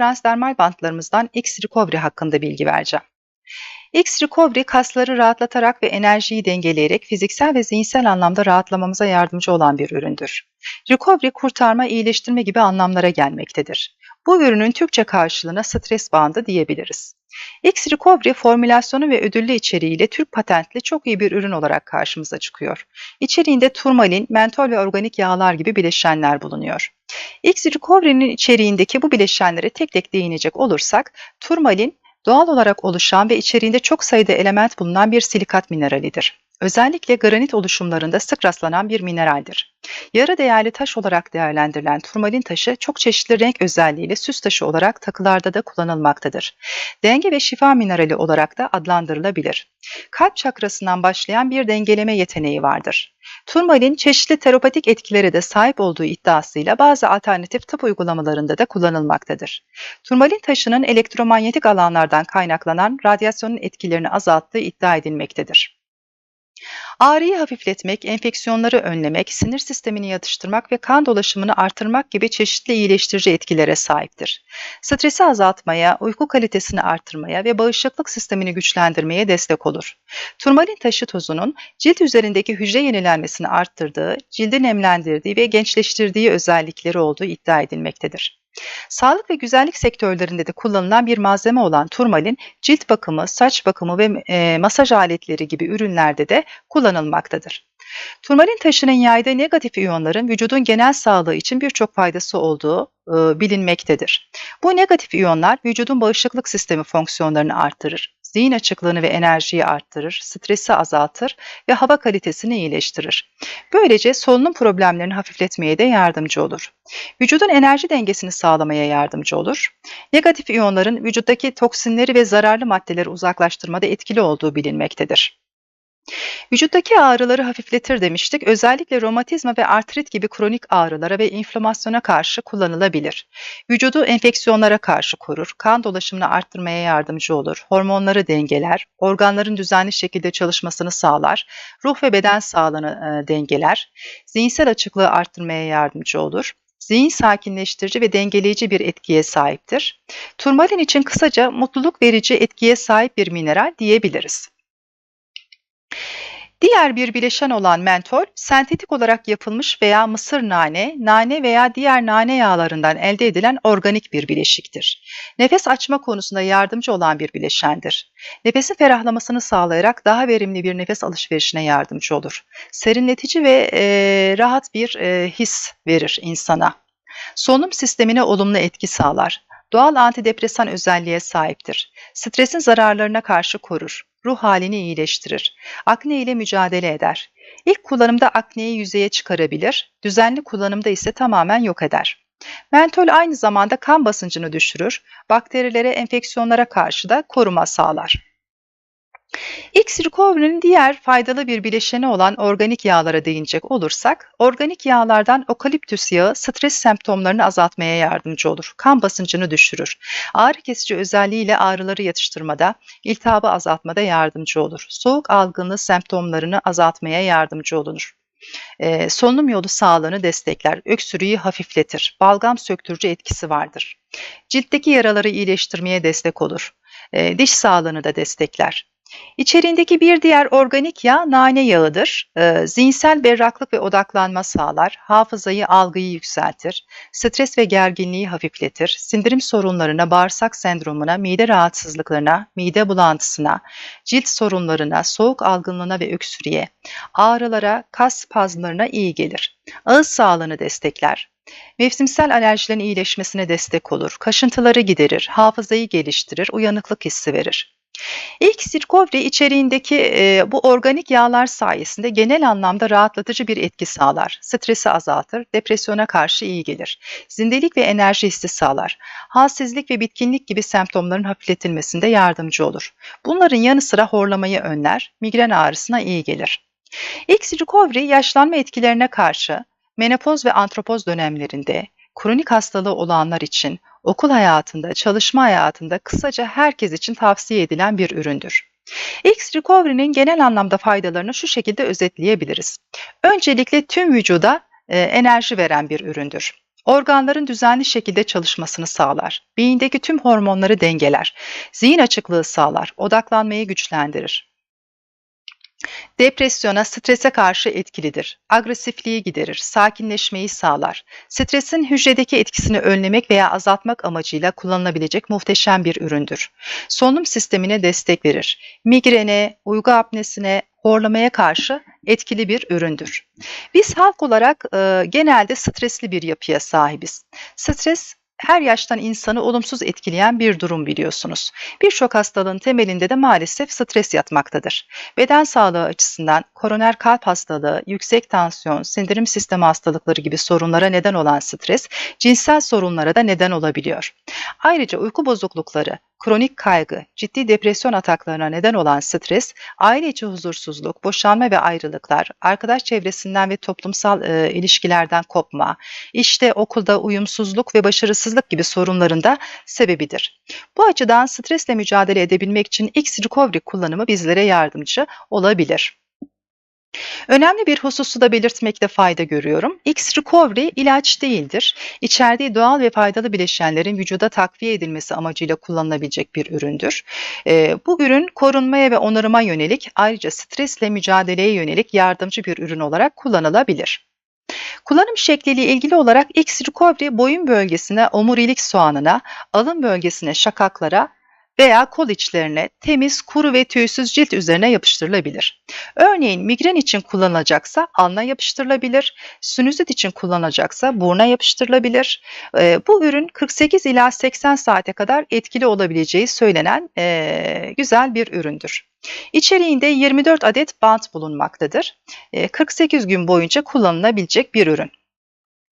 transdermal bantlarımızdan X-Recovery hakkında bilgi vereceğim. X-Recovery kasları rahatlatarak ve enerjiyi dengeleyerek fiziksel ve zihinsel anlamda rahatlamamıza yardımcı olan bir üründür. Recovery, kurtarma, iyileştirme gibi anlamlara gelmektedir. Bu ürünün Türkçe karşılığına stres bandı diyebiliriz. X-Recovery formülasyonu ve ödüllü içeriğiyle Türk patentli çok iyi bir ürün olarak karşımıza çıkıyor. İçeriğinde turmalin, mentol ve organik yağlar gibi bileşenler bulunuyor. X-Recovery'nin içeriğindeki bu bileşenlere tek tek değinecek olursak, turmalin doğal olarak oluşan ve içeriğinde çok sayıda element bulunan bir silikat mineralidir. Özellikle granit oluşumlarında sık rastlanan bir mineraldir. Yarı değerli taş olarak değerlendirilen turmalin taşı çok çeşitli renk özelliğiyle süs taşı olarak takılarda da kullanılmaktadır. Denge ve şifa minerali olarak da adlandırılabilir. Kalp çakrasından başlayan bir dengeleme yeteneği vardır. Turmalin çeşitli terapatik etkilere de sahip olduğu iddiasıyla bazı alternatif tıp uygulamalarında da kullanılmaktadır. Turmalin taşının elektromanyetik alanlardan kaynaklanan radyasyonun etkilerini azalttığı iddia edilmektedir. Ağrıyı hafifletmek, enfeksiyonları önlemek, sinir sistemini yatıştırmak ve kan dolaşımını artırmak gibi çeşitli iyileştirici etkilere sahiptir. Stresi azaltmaya, uyku kalitesini artırmaya ve bağışıklık sistemini güçlendirmeye destek olur. Turmalin taşı tozunun cilt üzerindeki hücre yenilenmesini arttırdığı, cildi nemlendirdiği ve gençleştirdiği özellikleri olduğu iddia edilmektedir. Sağlık ve güzellik sektörlerinde de kullanılan bir malzeme olan turmalin, cilt bakımı, saç bakımı ve e, masaj aletleri gibi ürünlerde de kullanılmaktadır. Turmalin taşının yaydığı negatif iyonların vücudun genel sağlığı için birçok faydası olduğu e, bilinmektedir. Bu negatif iyonlar vücudun bağışıklık sistemi fonksiyonlarını artırır, zihin açıklığını ve enerjiyi arttırır, stresi azaltır ve hava kalitesini iyileştirir. Böylece solunum problemlerini hafifletmeye de yardımcı olur. Vücudun enerji dengesini sağlamaya yardımcı olur. Negatif iyonların vücuttaki toksinleri ve zararlı maddeleri uzaklaştırmada etkili olduğu bilinmektedir. Vücuttaki ağrıları hafifletir demiştik. Özellikle romatizma ve artrit gibi kronik ağrılara ve inflamasyona karşı kullanılabilir. Vücudu enfeksiyonlara karşı korur, kan dolaşımını arttırmaya yardımcı olur, hormonları dengeler, organların düzenli şekilde çalışmasını sağlar, ruh ve beden sağlığını e, dengeler, zihinsel açıklığı arttırmaya yardımcı olur zihin sakinleştirici ve dengeleyici bir etkiye sahiptir. Turmalin için kısaca mutluluk verici etkiye sahip bir mineral diyebiliriz. Diğer bir bileşen olan mentol, sentetik olarak yapılmış veya mısır nane, nane veya diğer nane yağlarından elde edilen organik bir bileşiktir. Nefes açma konusunda yardımcı olan bir bileşendir. Nefesin ferahlamasını sağlayarak daha verimli bir nefes alışverişine yardımcı olur. Serinletici ve e, rahat bir e, his verir insana. Solunum sistemine olumlu etki sağlar. Doğal antidepresan özelliğe sahiptir. Stresin zararlarına karşı korur ruh halini iyileştirir. Akne ile mücadele eder. İlk kullanımda akneyi yüzeye çıkarabilir, düzenli kullanımda ise tamamen yok eder. Mentol aynı zamanda kan basıncını düşürür, bakterilere, enfeksiyonlara karşı da koruma sağlar. X recovery'nin diğer faydalı bir bileşeni olan organik yağlara değinecek olursak, organik yağlardan okaliptüs yağı stres semptomlarını azaltmaya yardımcı olur. Kan basıncını düşürür. Ağrı kesici özelliğiyle ağrıları yatıştırmada, iltihabı azaltmada yardımcı olur. Soğuk algınlığı semptomlarını azaltmaya yardımcı olur. Ee, solunum yolu sağlığını destekler, öksürüğü hafifletir, balgam söktürücü etkisi vardır. Ciltteki yaraları iyileştirmeye destek olur. Ee, diş sağlığını da destekler. İçeriğindeki bir diğer organik yağ nane yağıdır. E, zihinsel berraklık ve odaklanma sağlar, hafızayı, algıyı yükseltir, stres ve gerginliği hafifletir, sindirim sorunlarına, bağırsak sendromuna, mide rahatsızlıklarına, mide bulantısına, cilt sorunlarına, soğuk algınlığına ve öksürüğe, ağrılara, kas spazmlarına iyi gelir. Ağız sağlığını destekler. Mevsimsel alerjilerin iyileşmesine destek olur, kaşıntıları giderir, hafızayı geliştirir, uyanıklık hissi verir. İlk sirkovri içeriğindeki e, bu organik yağlar sayesinde genel anlamda rahatlatıcı bir etki sağlar. Stresi azaltır, depresyona karşı iyi gelir. Zindelik ve enerji hissi sağlar. Halsizlik ve bitkinlik gibi semptomların hafifletilmesinde yardımcı olur. Bunların yanı sıra horlamayı önler, migren ağrısına iyi gelir. X recovery yaşlanma etkilerine karşı menopoz ve antropoz dönemlerinde kronik hastalığı olanlar için okul hayatında, çalışma hayatında kısaca herkes için tavsiye edilen bir üründür. X Recovery'nin genel anlamda faydalarını şu şekilde özetleyebiliriz. Öncelikle tüm vücuda e, enerji veren bir üründür. Organların düzenli şekilde çalışmasını sağlar. Beyindeki tüm hormonları dengeler. Zihin açıklığı sağlar. Odaklanmayı güçlendirir. Depresyona, strese karşı etkilidir. Agresifliği giderir, sakinleşmeyi sağlar. Stresin hücredeki etkisini önlemek veya azaltmak amacıyla kullanılabilecek muhteşem bir üründür. Solunum sistemine destek verir. Migrene, uyku apnesine, horlamaya karşı etkili bir üründür. Biz halk olarak e, genelde stresli bir yapıya sahibiz. Stres her yaştan insanı olumsuz etkileyen bir durum biliyorsunuz. Birçok hastalığın temelinde de maalesef stres yatmaktadır. Beden sağlığı açısından koroner kalp hastalığı, yüksek tansiyon, sindirim sistemi hastalıkları gibi sorunlara neden olan stres, cinsel sorunlara da neden olabiliyor. Ayrıca uyku bozuklukları, kronik kaygı, ciddi depresyon ataklarına neden olan stres, aile içi huzursuzluk, boşanma ve ayrılıklar, arkadaş çevresinden ve toplumsal e, ilişkilerden kopma, işte okulda uyumsuzluk ve başarısızlık gibi sorunların da sebebidir. Bu açıdan stresle mücadele edebilmek için X Recovery kullanımı bizlere yardımcı olabilir. Önemli bir hususu da belirtmekte fayda görüyorum. X-Recovery ilaç değildir. İçerdiği doğal ve faydalı bileşenlerin vücuda takviye edilmesi amacıyla kullanılabilecek bir üründür. E, bu ürün korunmaya ve onarıma yönelik ayrıca stresle mücadeleye yönelik yardımcı bir ürün olarak kullanılabilir. Kullanım şekliyle ilgili olarak X-Recovery boyun bölgesine omurilik soğanına, alın bölgesine şakaklara, veya kol içlerine temiz, kuru ve tüysüz cilt üzerine yapıştırılabilir. Örneğin migren için kullanılacaksa alna yapıştırılabilir, sinüzit için kullanılacaksa burna yapıştırılabilir. E, bu ürün 48 ila 80 saate kadar etkili olabileceği söylenen e, güzel bir üründür. İçeriğinde 24 adet bant bulunmaktadır. E, 48 gün boyunca kullanılabilecek bir ürün.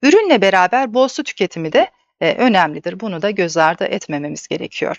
Ürünle beraber bol su tüketimi de e, önemlidir. Bunu da göz ardı etmememiz gerekiyor.